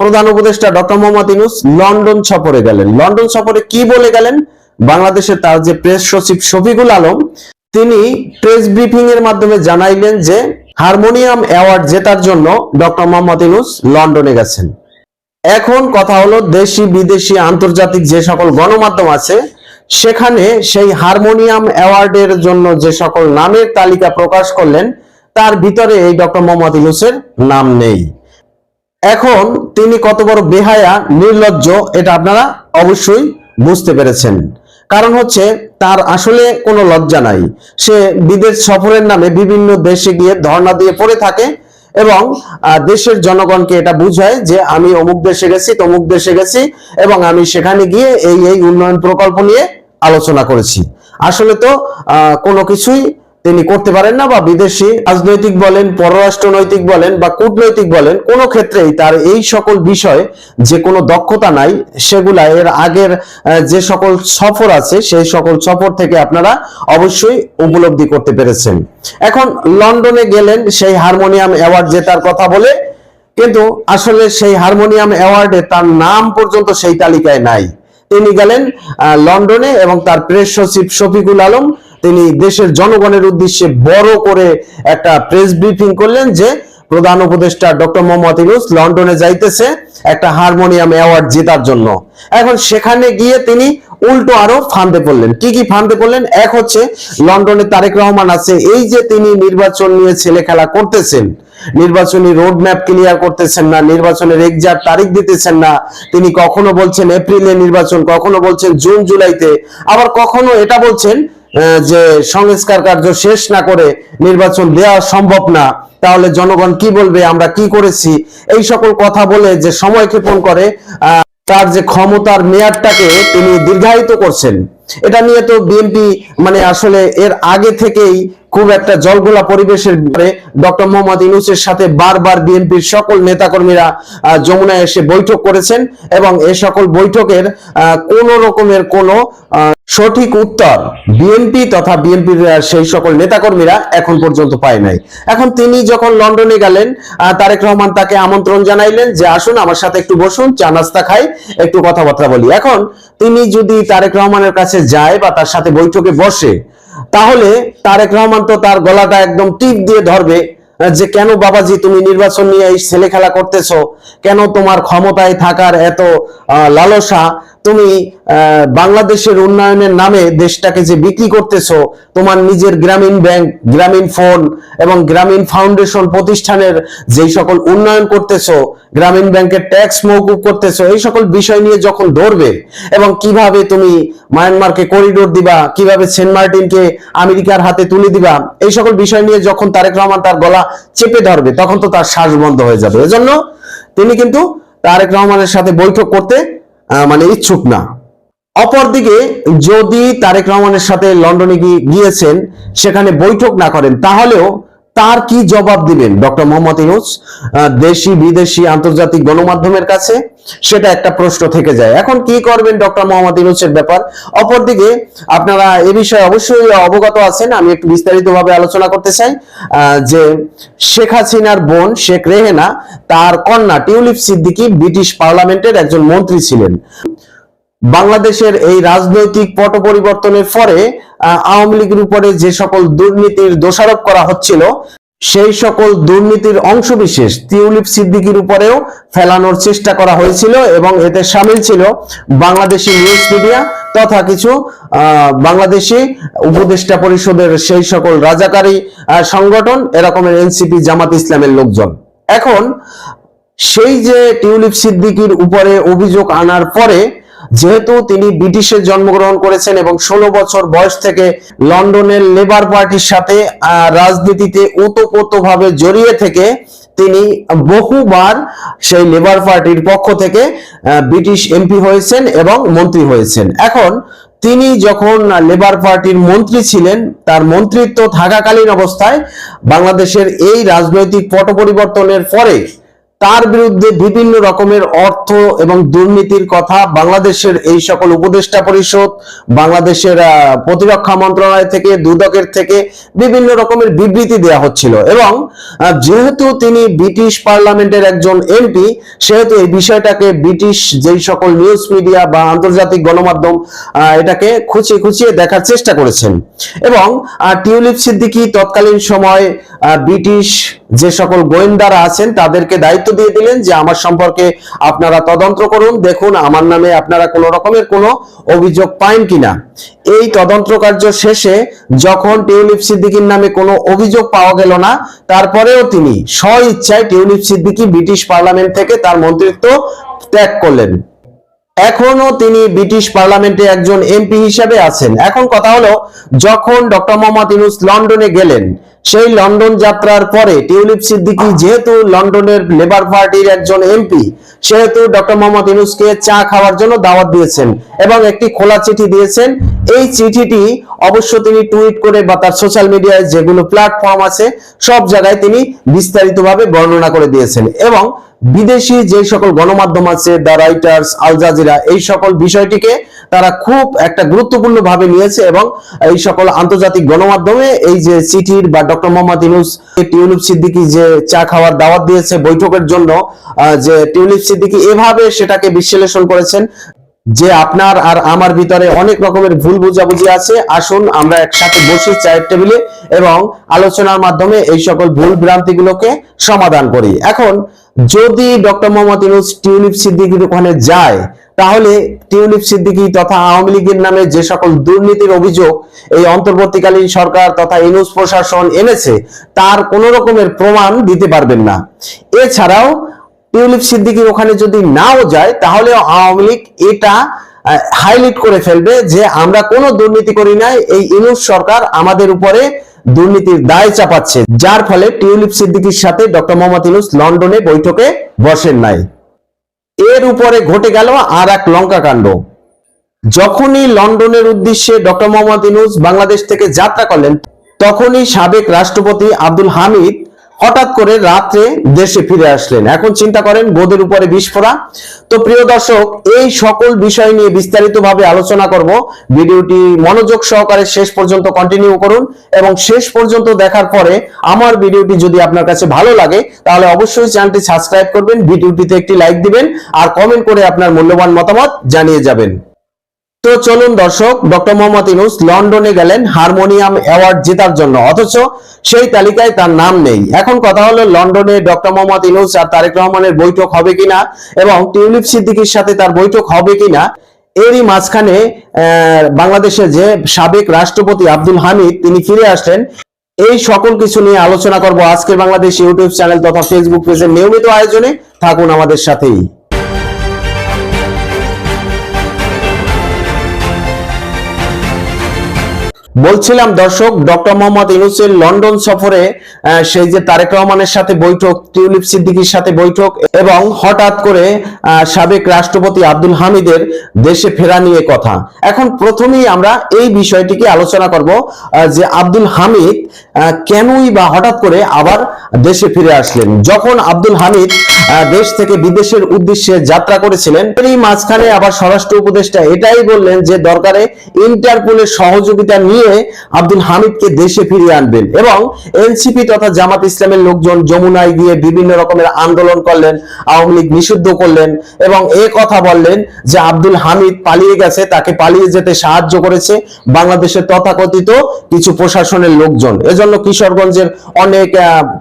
প্রধান উপদেষ্টা doctor Muhammad Yunus London সফরে গেলেন। লন্ডন সফরে কি বলে গেলেন? বাংলাদেশের তার যে প্রেস সচিব শফিকুল আলম, তিনি প্রেস ব্রিফিং এর মাধ্যমে জানাইলেন যে হারমোনিয়াম অ্যাওয়ার্ড জেতার জন্য ডক্টর মোহাম্মদ ইউনুস লন্ডনে গেছেন। এখন কথা হলো দেশি, বিদেশি, আন্তর্জাতিক যে সকল গণমাধ্যম আছে, সেখানে সেই হারমোনিয়াম অ্যাওয়ার্ডের জন্য যে সকল নামের তালিকা প্রকাশ করলেন, তার ভিতরে এই ডক্টর মোহাম্মদ ইউনুসের নাম নেই। এখন তিনি কত বড় বেহায়া, নির্লজ্জ, এটা আপনারা অবশ্যই বুঝতে পেরেছেন। কারণ হচ্ছে, তার আসলে কোনো লজ্জা নাই। সে বিদেশ সফরের নামে বিভিন্ন দেশে গিয়ে ধর্ণা দিয়ে পড়ে থাকে এবং দেশের জনগণকে এটা বুঝায় যে, আমি অমুক দেশে গেছি, তমুক দেশে গেছি এবং আমি সেখানে গিয়ে এই এই উন্নয়ন প্রকল্প নিয়ে আলোচনা করেছি। আসলে তো কোনো কিছুই তিনি করতে পারেন না বা বিদেশি রাজনৈতিক বলেন, পররাষ্ট্র নৈতিক বলেন বা কূটনৈতিক বলেন, কোনো ক্ষেত্রেই তার এই সকল বিষয় যে কোনো দক্ষতা নাই, সেগুলা এর আগের যে সকল সফর আছে, সেই সকল সফর থেকে আপনারা অবশ্যই উপলব্ধি করতে পেরেছেন। এখন লন্ডনে গেলেন, সেই হারমোনিয়াম অ্যাওয়ার্ড জেতার কথা বলে, কিন্তু আসলে সেই হারমোনিয়াম অ্যাওয়ার্ডে তার নাম পর্যন্ত সেই তালিকায় নাই। তিনি গেলেন লন্ডনে এবং তার প্রেস সচিব শফিকুল আলম তিনি দেশের জনগণের উদ্দেশ্যে বড় করে একটা প্রেস ব্রিফিং করলেন যে প্রধান উপদেষ্টা ডক্টর মোহাম্মদ ইউনুস লন্ডনে যাইতেছে একটা হারমোনিয়াম অ্যাওয়ার্ড জেতার জন্য। এখন সেখানে গিয়ে তিনি উল্টো আরও ফান্দে পড়লেন। কি কি ফান্দে পড়লেন? এক হচ্ছে লন্ডনে তারেক রহমান আছে, এই যে তিনি নির্বাচন নিয়ে ছেলে খেলা করতেছেন, নির্বাচনী রোড ম্যাপ ক্লিয়ার করতেছেন না, নির্বাচনের এক্সাক্ট তারিখ দিতেছেন না, তিনি কখনো বলছেন এপ্রিলে নির্বাচন, কখনো বলছেন জুন, জুলাইতে, আবার কখনো এটা বলছেন যে সংস্কার কার্য শেষ না করে নির্বাচন দেওয়া সম্ভব না, তাহলে জনগণ কি বলবে, আমরা কি করেছি? এই সকল কথা বলে যে সময় ক্ষেপণ করে তার যে ক্ষমতার মেয়াদটাকে তিনি দীর্ঘায়িত করছেন। এটা নিয়ে তো বিএনপি মানে আসলে এর আগে থেকেই খুব একটা জলগোলা পরিবেশের পরে ডক্টর মোহাম্মদ ইউনুসের সাথে বারবার বিএনপির সকল নেতাকর্মীরা যমুনায় এসে বৈঠক করেছেন এবং এ সকল বৈঠকের কোন রকমের কোনো সঠিক উত্তর বিএনপি তথা বিএনপির সেই সকল নেতাকর্মীরা এখন পর্যন্ত পায় নাই। এখন তিনি যখন লন্ডনে গেলেন তারেক রহমান তাকে আমন্ত্রণ জানাইলেন যে, আসুন, আমার সাথে একটু বসুন, চা নাস্তা খাই, একটু কথাবার্তা বলি। এখন তিনি যদি তারেক রহমানের কাছে যায় বা তার সাথে বৈঠকে বসে তাহলে তারেক রহমান তো তার গলাটা একদম টিপ দিয়ে ধরবে যে কেন বাবাজি তুমি নির্বাচন নিয়ে এই ছেলে খেলা করতেছো? কেন তোমার ক্ষমতায় থাকার এত লালসা? তুমি বাংলাদেশের উন্নয়নের নামে দেশটাকে যে বিক্রি করতেছো, তোমার নিজের গ্রামীণ ব্যাংক, গ্রামীণ ফোন এবং গ্রামীণ ফাউন্ডেশন প্রতিষ্ঠানের যেই সকল উন্নয়ন করতেছো, গ্রামীণ ব্যাংকের ট্যাক্স মৌকুব করতেছো, এই সকল বিষয় নিয়ে যখন ধরবে এবং কীভাবে তুমি মায়ানমারকে করিডোর দিবা, কীভাবে সেন্ট মার্টিনকে আমেরিকার হাতে তুলে দিবা, এই সকল বিষয় নিয়ে যখন তারেক রহমান তার গলা চেপে ধরবে, তখন তো তার শ্বাস বন্ধ হয়ে যাবে। এজন্য তিনি কিন্তু তারেক রহমানের সাথে বৈঠক করতে মানে ইচ্ছুক না। অপরদিকে যদি তারেক রহমানের সাথে লন্ডনে গিয়ে- গিয়েছেন, সেখানে বৈঠক না করেন, তাহলেও তার কি জবাব দিবেন? ডক্টর মোহাম্মদ ইউনুস দেশি, বিদেশি আন্তর্জাতিক গণমাধ্যমের কাছে? সেটা একটা প্রশ্ন থেকে যায়। এখন কি করবেন ডক্টর মোহাম্মদ ইউনুসের ব্যাপার? অপরদিকে, আপনারা এ বিষয়ে অবশ্যই অবগত আছেন, আমি একটু বিস্তারিতভাবে আলোচনা করতে চাই যে শেখ হাসিনার বোন শেখ রেহেনা, তার কন্যা টিউলিপ সিদ্দিকী ব্রিটিশ পার্লামেন্টের একজন মন্ত্রী ছিলেন। বাংলাদেশের এই রাজনৈতিক পট পরিবর্তনের পরে আওয়ামী লীগের উপরে যে সকল দুর্নীতির দোষারোপ করা হচ্ছিল, সেই সকল দুর্নীতির অংশবিশেষ টিউলিপ সিদ্দিকির উপরেও ফেলানোর চেষ্টা করা হয়েছিল এবং এতে সামিল ছিল বাংলাদেশি নিউজ মিডিয়া তথা কিছু বাংলাদেশি উপদেষ্টা পরিষদের সেই সকল রাজাকারী সংগঠন, এরকমের এনসিপি জামাত ইসলামের লোকজন। এখন সেই যে টিউলিপ সিদ্দিকির উপরে অভিযোগ আনার পরে যেহেতু তিনি ব্রিটিশে জন্মগ্রহণ করেছেন এবং ষোলো বছর বয়স থেকে লন্ডনের লেবার পার্টির সাথে রাজনীতিতে ওতপ্রোতভাবে জড়িয়ে থেকে তিনি বহুবার সেই লেবার পার্টির পক্ষ থেকে ব্রিটিশ এমপি হয়েছেন এবং মন্ত্রী হয়েছেন। এখন তিনি যখন লেবার পার্টির মন্ত্রী ছিলেন, তার মন্ত্রিত্ব থাকাকালীন অবস্থায় বাংলাদেশের এই রাজনৈতিক পট পরিবর্তনের পরে তার বিরুদ্ধে বিভিন্ন রকমের অর্থ এবং দুর্নীতির কথা বাংলাদেশের এই সকল উপদেষ্টা পরিষদ, বাংলাদেশের প্রতিরক্ষা মন্ত্রণালয় থেকে, দুদকের থেকে বিভিন্ন রকমের বিবৃতি দেওয়া হচ্ছিল এবং যেহেতু তিনি ব্রিটিশ পার্লামেন্টের একজন এমপি, সেহেতু এই বিষয়টাকে ব্রিটিশ যেই সকল নিউজ মিডিয়া বা আন্তর্জাতিক গণমাধ্যম এটাকে খুঁচিয়ে খুঁচিয়ে দেখার চেষ্টা করেছেন। এবং টিউলিপ সিদ্দিকি তৎকালীন সময় ব্রিটিশ যে সকল গোয়েন্দারা আছেন তাদেরকে দায়িত্ব দিয়ে দিলেন যে আমার সম্পর্কে আপনারা তদন্ত করুন। দেখুন, আমার নামে আপনারা কোনো রকমের কোনো অভিযোগ পান কিনা। এই তদন্ত কার্য শেষে যখন টিউলিপ সিদ্দিকির নামে কোনো অভিযোগ পাওয়া গেল না, তারপরেও তিনি স্ব ইচ্ছায় টিউলিপ সিদ্দিকি ব্রিটিশ পার্লামেন্ট থেকে তার মন্ত্রিত্ব ত্যাগ করলেন। এখনও তিনি ব্রিটিশ পার্লামেন্টে একজন এমপি হিসেবে আছেন। এখন কথা হলো, যখন ডক্টর মোহাম্মদ ইউনুস লন্ডনে গেলেন, সেই লন্ডন যাত্রার পরে টিউলিপ সিদ্দিকি যেহেতু লন্ডনের লেবার পার্টির একজন এমপি, সেহেতু ডক্টর মোহাম্মদ ইউনুসকে চা খাওয়ার জন্য দাওয়াত দিয়েছেন এবং একটি খোলা চিঠি দিয়েছেন। এই চিঠিটি অবশ্য তিনি টুইট করে বা তার সোশ্যাল মিডিয়ায় যেগুলো প্ল্যাটফর্ম আছে, সব জায়গায় তিনি বিস্তারিতভাবে বর্ণনা করে দিয়েছেন এবং বিদেশি যে সকল গণমাধ্যম আছে দ্য রাইটার্স আল জাজিরা এই সকল বিষয়টিকে তারা খুব একটা গুরুত্বপূর্ণ ভাবে নিয়েছে এবং এই সকল আন্তর্জাতিক গণমাধ্যমে এই যে চিঠির বা ডক্টর মোহাম্মদ ইউনুস টিউলিপ সিদ্দিকী যে চা খাওয়ার দাওয়াত দিয়েছে বৈঠকের জন্য যে টিউলিপ সিদ্দিকী এভাবে সেটাকে বিশ্লেষণ করেছেন যে আপনার আর আমার ভিতরে অনেক রকমের ভুল বুঝাবুঝি আছে, আসুন আমরা একসাথে বসি চায়ের টেবিলে এবং আলোচনার মাধ্যমে এই সকল ভুল ভ্রান্তিগুলোকে সমাধান করি। এখন, যদি ডক্টর মোহাম্মদ ইউনুস টিউলিপ সিদ্দিকীর ওখানে যায়, তাহলে টিউলিপ সিদ্দিকী তথা আওয়ামী লীগের নামে যে সকল দুর্নীতির অভিযোগ এই অন্তর্বর্তীকালীন সরকার তথা ইউনুস প্রশাসন এনেছে, তার কোন রকমের প্রমাণ দিতে পারবেন না। এছাড়াও টিউলিপ সিদ্দিকীর ওখানে যদি নাও যায়, তাহলে আওয়ামী লীগ এটা হাইলাইট করে ফেলবে যে আমরা কোনো দুর্নীতি করি নাই, এই ইউনুস সরকার আমাদের উপরে দুর্নীতির দায় চাপাচ্ছে। যার ফলে টিউলিপ সিদ্দিকীর সাথে ডক্টর মোহাম্মদ ইউনুস লন্ডনে বৈঠকে বসেন নাই। এর উপরে ঘটে গেল আর এক লঙ্কা কাণ্ড। যখনই লন্ডনের উদ্দেশ্যে ডক্টর মোহাম্মদ ইউনুস বাংলাদেশ থেকে যাত্রা করলেন, তখনই সাবেক রাষ্ট্রপতি আব্দুল হামিদ হঠাৎ করে রাত্রে দেশে ফিরে আসলেন। এখন চিন্তা করেন গোদের উপরে বিস্ফোরা তো প্রিয় দর্শক, এই সকল বিষয় নিয়ে বিস্তারিতভাবে আলোচনা করব। ভিডিওটি মনোযোগ সহকারে শেষ পর্যন্ত কন্টিনিউ করুন এবং শেষ পর্যন্ত দেখার পরে আমার ভিডিওটি যদি আপনার কাছে ভালো লাগে, তাহলে অবশ্যই চ্যানেলটি সাবস্ক্রাইব করবেন, ভিডিওটিতে একটি লাইক দিবেন, আর কমেন্ট করে আপনার মূল্যবান মতামত জানিয়ে যাবেন। তো চলুন দর্শক ডক্টর মোহাম্মদ ইনুস লন্ডনে গেলেন হারমোনিয়াম অ্যাওয়ার্ড জেতার জন্য। অথচ সেই তালিকায় তার নাম নেই। এখন কথা হলো লন্ডনে ডক্টর মোহাম্মদ ইনুস আর তারেক রহমানের বৈঠক হবে কিনা এবং টিউলিপ সিদ্দিকীর সাথে তার বৈঠক হবে কিনা এরই মাঝখানে আহ, বাংলাদেশের যে সাবেক রাষ্ট্রপতি আব্দুল হামিদ তিনি ফিরে আসলেন। এই সকল কিছু নিয়ে আলোচনা করব আজকের বাংলাদেশ ইউটিউব চ্যানেল তথা ফেসবুক পেজের নিয়মিত আয়োজনে। থাকুন আমাদের সাথেই। বলছিলাম দর্শক, ডক্টর মোহাম্মদ ইউনুসের লন্ডন সফরে সেই যে তারেক রহমানের সাথে বৈঠক, টিউলিপ সিদ্দিকীর সাথে বৈঠক এবং হঠাৎ করে সাবেক রাষ্ট্রপতি আব্দুল হামিদের দেশে ফেরা নিয়ে কথা। এখন প্রথমেই আমরা এই বিষয়টিকে আলোচনা করব যে আব্দুল হামিদ কেনই বা হঠাৎ করে আবার দেশে ফিরে আসলেন। যখন আব্দুল হামিদ দেশ থেকে বিদেশের উদ্দেশ্যে যাত্রা করেছিলেন এই মাঝখানে আবার স্বরাষ্ট্র উপদেষ্টা এটাই বললেন যে দরকারে ইন্টারপোলের সহযোগিতা নিয়ে আব্দুল হামিদকে দেশে ফিরিয়ে আনবেন এবং এনসিপি তথা জামাত ইসলামের লোকজন যমুনায় গিয়ে বিভিন্ন রকমের আন্দোলন করলেন, আওয়ামী লীগ নিষিদ্ধ করলেন এবং এ কথা বললেন যে আব্দুল হামিদ পালিয়ে গেছে, তাকে পালিয়ে যেতে সাহায্য করেছে বাংলাদেশের তথাকথিত কিছু প্রশাসনের লোকজন। এজন্য কিশোরগঞ্জের অনেক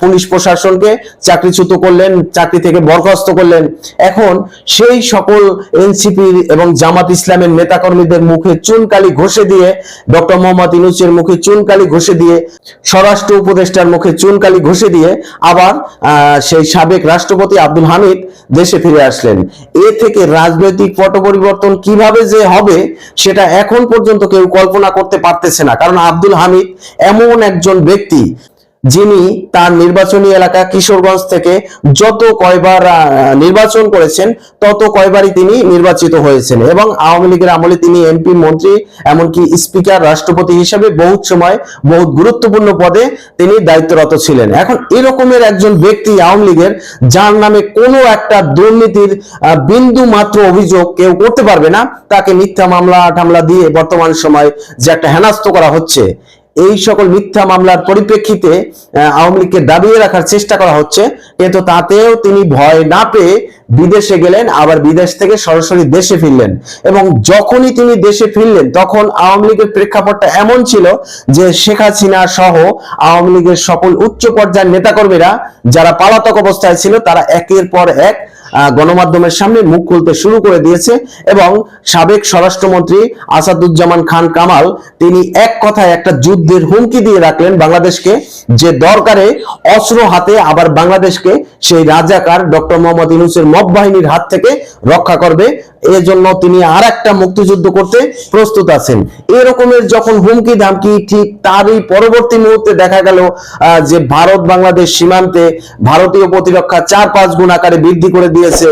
পুলিশ প্রশাসনকে চাকরিচ্যুত করলেন, চাকরি থেকে বরখাস্ত করলেন। এখন সেই সকল এনসিপির এবং জামাত ইসলামের নেতাকর্মীদের মুখে চুনকালি ঘষে দিয়ে ডক্টর মোহাম্মদ ইনুসের মুখে চুনকালি ঘষে দিয়ে, স্বরাষ্ট্র উপদেষ্টার মুখে চুনকালি ঘষে দিয়ে আবার সেই সাবেক রাষ্ট্রপতি আব্দুল হামিদ দেশে ফিরে আসলেন। এ থেকে রাজনৈতিক পট পরিবর্তন কীভাবে যে হবে, সেটা এখন পর্যন্ত কেউ কল্পনা করতে পারতেছে না। কারণ আব্দুল হামিদ এমন একজন ব্যক্তি যিনি তার নির্বাচনী এলাকা কিশোরগঞ্জ থেকে যত কয়বার নির্বাচন করেছেন, তত কয়বারই তিনি নির্বাচিত হয়েছেন এবং আওয়ামী লীগের আমলে তিনি এমপি মন্ত্রী, এমনকি স্পিকার, রাষ্ট্রপতি হিসেবে বহুত সময় বহুত গুরুত্বপূর্ণ পদে তিনি দায়িত্বরত ছিলেন। এখন এরকমের একজন ব্যক্তি আওয়ামী লীগের, যার নামে কোনো একটা দুর্নীতির বিন্দু মাত্র অভিযোগ কেউ করতে পারবে না, তাকে মিথ্যা মামলা টামলা দিয়ে বর্তমান সময় যে একটা হেনাস্ত করা হচ্ছে এই সকল মিথ্যা মামলার পরিপ্রেক্ষিতে আওয়ামী লীগকে দাবিয়ে রাখার চেষ্টা করা হচ্ছে, কিন্তু তাতেও তিনি ভয় না পেয়ে বিদেশে গেলেন, আবার বিদেশ থেকে সরাসরি দেশে ফিরলেন। এবং যখনই তিনি দেশে ফিরলেন, তখন আওয়ামী লীগের প্রেক্ষাপটটা এমন ছিল যে শেখ হাসিনা সহ আওয়ামী লীগের সকল উচ্চ পর্যায়ের নেতাকর্মীরা, যারা পালাতক অবস্থায় ছিল, তারা একের পর এক গণমাধ্যমের সামনে মুখ খুলতে শুরু করে দিয়েছে এবং সাবেক স্বরাষ্ট্রমন্ত্রী আসাদুজ্জামান খান কামাল, তিনি এক কথায় একটা যুদ্ধের হুমকি দিয়ে রাখলেন বাংলাদেশকে, যে দরকারে অস্ত্র হাতে আবার বাংলাদেশকে সেই রাজাকার ডক্টর মোহাম্মদ ইউনুসের মব বাহিনীর হাত থেকে রক্ষা করবে। এজন্য তিনি আর একটা মুক্তিযুদ্ধ করতে প্রস্তুত আছেন। এরকমের যখন হুমকি ধামকি, ঠিক তারই পরবর্তী মুহূর্তে দেখা গেল যে ভারত বাংলাদেশ সীমান্তে ভারতীয় প্রতিরক্ষা চার পাঁচ গুণ আকারে বৃদ্ধি করে দিয়েছে।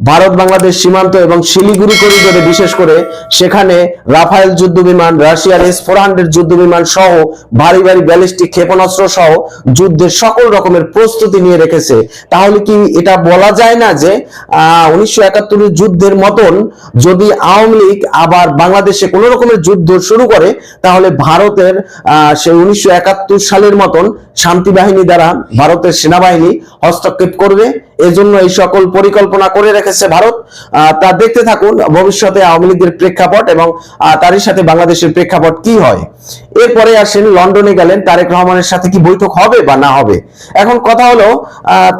ভারত, বাংলাদেশ সীমান্ত এবং শিলিগুড়ি করিডোরে, বিশেষ করে সেখানে রাফায়েল যুদ্ধ বিমান, রাশিয়ার এস ফোর হান্ড্রেড যুদ্ধ বিমান সহ ভারী ভারী ব্যালিস্টিক ক্ষেপণাস্ত্র সহ যুদ্ধের সকল রকমের প্রস্তুতি নিয়ে রেখেছে। তাহলে কি এটা বলা যায় না যে, আহ, উনিশশো একাত্তরের যুদ্ধের মতন যদি আওয়ামী লীগ আবার বাংলাদেশে কোন রকমের যুদ্ধ শুরু করে, তাহলে ভারতের, আহ, সেই উনিশশো একাত্তর সালের মতন শান্তি বাহিনী দ্বারা ভারতের সেনাবাহিনী হস্তক্ষেপ করবে এজন্য এই সকল পরিকল্পনা করে রেখেছে ভারত। তা দেখতে থাকুন, ভবিষ্যতে আওয়ামী লীগের প্রেক্ষাপট এবং তারই সাথে বাংলাদেশের প্রেক্ষাপট কি হয়। এরপরে আসেন লন্ডনে গেলেন, তারেক রহমানের সাথে কি বৈঠক হবে বা না হবে? এখন কথা হলো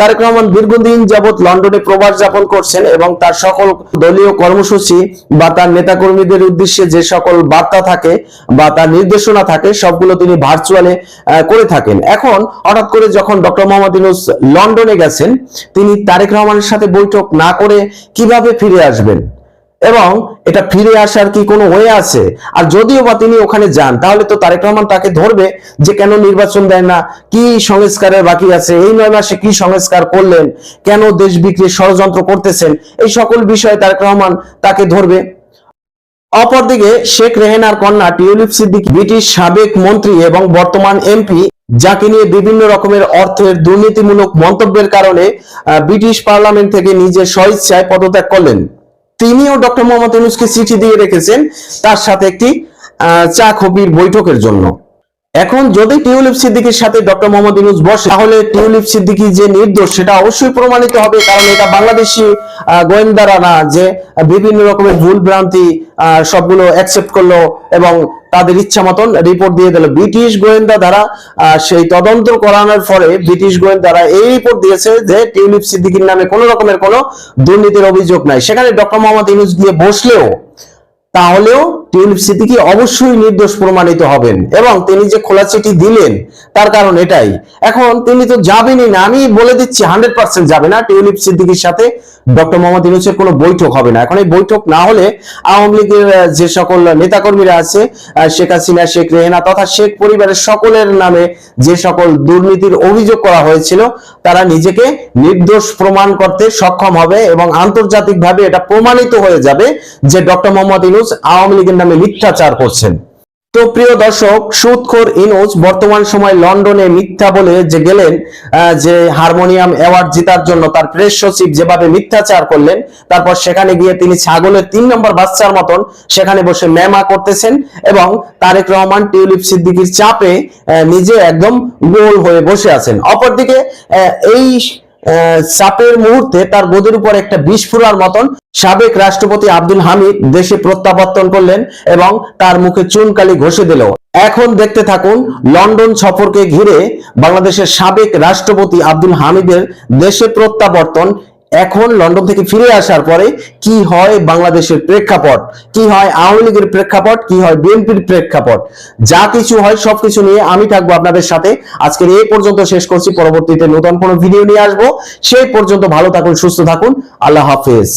তারেক রহমান দীর্ঘদিন যাবৎ লন্ডনে প্রবাস যাপন করছেন এবং তার সকল দলীয় কর্মসূচি বা তার নেতাকর্মীদের উদ্দেশ্যে যে সকল বার্তা থাকে বা তার নির্দেশনা থাকে, সবগুলো তিনি ভার্চুয়ালে করে থাকেন। এখন হঠাৎ করে যখন ডক্টর মোহাম্মদ ইউনুস লন্ডনে গেছেন, তিনি তারেক রহমানের সাথে বৈঠক না করে কীভাবে ফিরে আসবেন? এবং এটা ফিরে আসার কি কোনো ওয়ে আছে? আর যদিও বা তিনি ওখানে যান, তাহলে তো তারেক রহমান তাকে ধরবে যে কেন নির্বাচন দেয় না, কি সংস্কারের বাকি আছে, এই নয় মাসে কি সংস্কার করলেন, কেন দেশ বিক্রির ষড়যন্ত্র করতেছেন, এই সকল বিষয়ে তারেক রহমান তাকে ধরবে। অপরদিকে শেখ রেহেনার কন্যা টিউলিপ সিদ্দিক, ব্রিটিশ সাবেক মন্ত্রী এবং বর্তমান এমপি যাকে নিয়ে বিভিন্ন রকমের অর্থের দুর্নীতিমূলক মন্তব্যের কারণে ব্রিটিশ পার্লামেন্ট থেকে নিজের স্বইচ্ছায় পদত্যাগ করলেন। তিনিও ডক্টর মোহাম্মদ ইউনুসকে চিঠি দিয়ে রেখেছেন তার সাথে একটি চা খবির বৈঠকের জন্য। এখন যদি টিউলিপ সিদ্দিকির সাথে ডক্টর মোহাম্মদ ইউনুস বসে, তাহলে টিউলিপ সিদ্দিকি যে নির্দোষ, সেটা অবশ্যই প্রমাণিত হবে, কারণ এটা বাংলাদেশি গোয়েন্দারা না যে বিভিন্ন রকমের ভুল ভ্রান্তি সবগুলো অ্যাকসেপ্ট করল এবং তাদের ইচ্ছা মতন রিপোর্ট দিয়ে দিল। ব্রিটিশ গোয়েন্দা দ্বারা সেই তদন্ত করানোর ফলে ব্রিটিশ গোয়েন্দারা এই রিপোর্ট দিয়েছে যে টিউলিপ সিদ্দিকির নামে কোনো রকমের কোনো দুর্নীতির অভিযোগ নাই। সেখানে ডক্টর মোহাম্মদ ইউনুস গিয়ে বসলেও, তাহলেও টিউলিপ সিদ্দিকী অবশ্যই নির্দোষ প্রমাণিত হবেন এবং তিনি যে খোলা চিঠি দিলেন, তার কারণ এটাই। এখন তিনি তো যাবেনই না, আমি বলে দিচ্ছি, হান্ড্রেড পার্সেন্ট যাবে না। টিউলিপ সিদ্দিকীর সাথে ডক্টর মোহাম্মদ ইউনুসের কোনো বৈঠক হবে না। এখন এই বৈঠক না হলে আওয়ামী লীগের যে সকল নেতাকর্মীরা আছে শেখ হাসিনা, শেখ রেহেনা তথা শেখ পরিবারের সকলের নামে যে সকল দুর্নীতির অভিযোগ করা হয়েছিল, তারা নিজেকে নির্দোষ প্রমাণ করতে সক্ষম হবে এবং আন্তর্জাতিকভাবে এটা প্রমাণিত হয়ে যাবে যে ডক্টর মোহাম্মদ ইউনুস আওয়ামী লীগের নামে মিথ্যাচার করছেন। তো প্রিয় দর্শক সুদখোর ইনুজ বর্তমান সময় লন্ডনে মিথ্যা বলে যে গেলেন যে হারমোনিয়াম অ্যাওয়ার্ড জেতার জন্য তার প্রেস সচিব যেভাবে মিথ্যাচার করলেন, তারপর সেখানে গিয়ে তিনি ছাগলের তিন নম্বর বাচ্চার মতন সেখানে বসে ম্যামা করতেছেন এবং তারেক রহমান, টিউলিপ সিদ্দিকির চাপে নিজে একদম গোল হয়ে বসে আছেন। অপরদিকে এই চাপের মুহূর্তে তার গদির উপর একটা বিস্ফোরার ফুরার মতন সাবেক রাষ্ট্রপতি আব্দুল হামিদ দেশে প্রত্যাবর্তন করলেন এবং তার মুখে চুনকালি ঘষে দিল। এখন দেখতে থাকুন লন্ডন সফরকে ঘিরে বাংলাদেশের সাবেক রাষ্ট্রপতি আব্দুল হামিদের দেশে প্রত্যাবর্তন এখন লন্ডন থেকে ফিরে আসার পরে কি হয় বাংলাদেশের প্রেক্ষাপট? কি হয় আওয়ামী লীগের প্রেক্ষাপট? কি হয় বিএনপির প্রেক্ষাপট? যা কিছু হয় সবকিছু নিয়ে আমি থাকব আপনাদের সাথে। আজকের এই পর্যন্ত শেষ করছি। পরবর্তীতে নতুন কোনো ভিডিও নিয়ে আসব। সেই পর্যন্ত ভালো থাকুন, সুস্থ থাকুন। আল্লাহ হাফেজ।